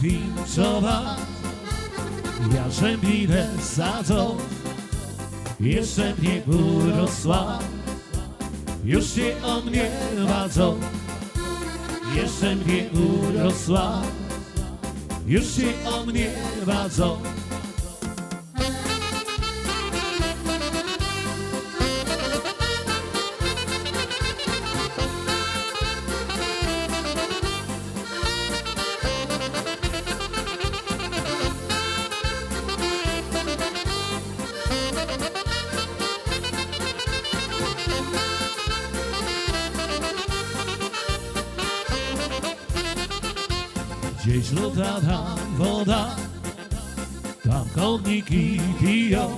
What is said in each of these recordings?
pomarańczowa Jarzębinę sadzą Jeszcze mnie urosła Już się o mnie wadzą Jeszcze mnie urosła Już się o mnie wadzą Gdzieś źródła tam woda Tam chodniki piją.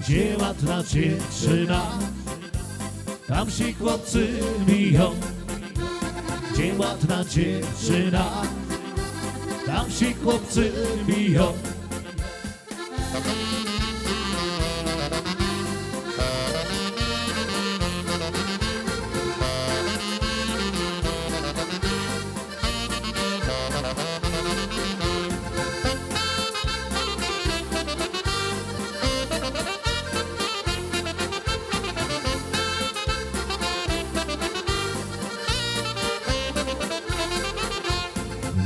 Gdzie łatna dziewczyna Tam się chłopcy biją. Gdzie ładna dziewczyna Tam się chłopcy biją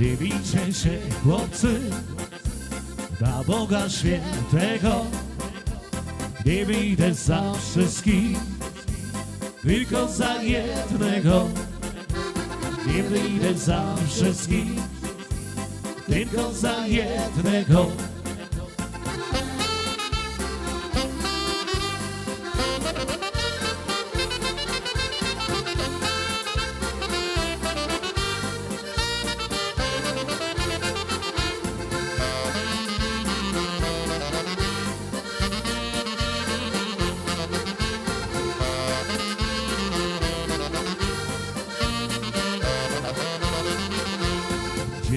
Nie bijcie się chłopcy Dla Boga Świętego. Nie wyjdę za wszystkich Tylko za jednego. Nie wyjdę za wszystkich Tylko za jednego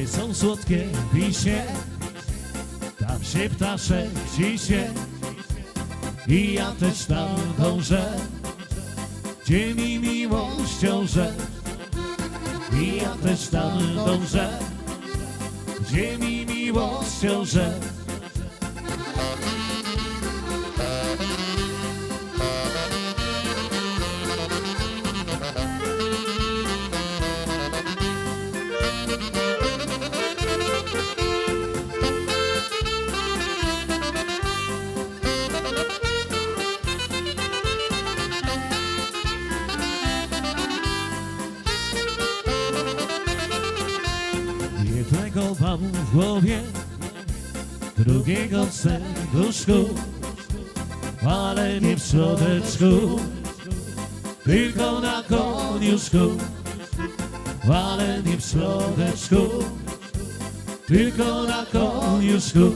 Są słodkie wiśnie Tam się ptaszek ciśnie I ja też tam dążę. Gdzie mi miłością że I ja też tam dążę. Gdzie mi miłością że Jednego w głowie Drugiego serduszku Ale nie w środeczku Tylko na koniuszku. Ale nie w środeczku Tylko na koniuszku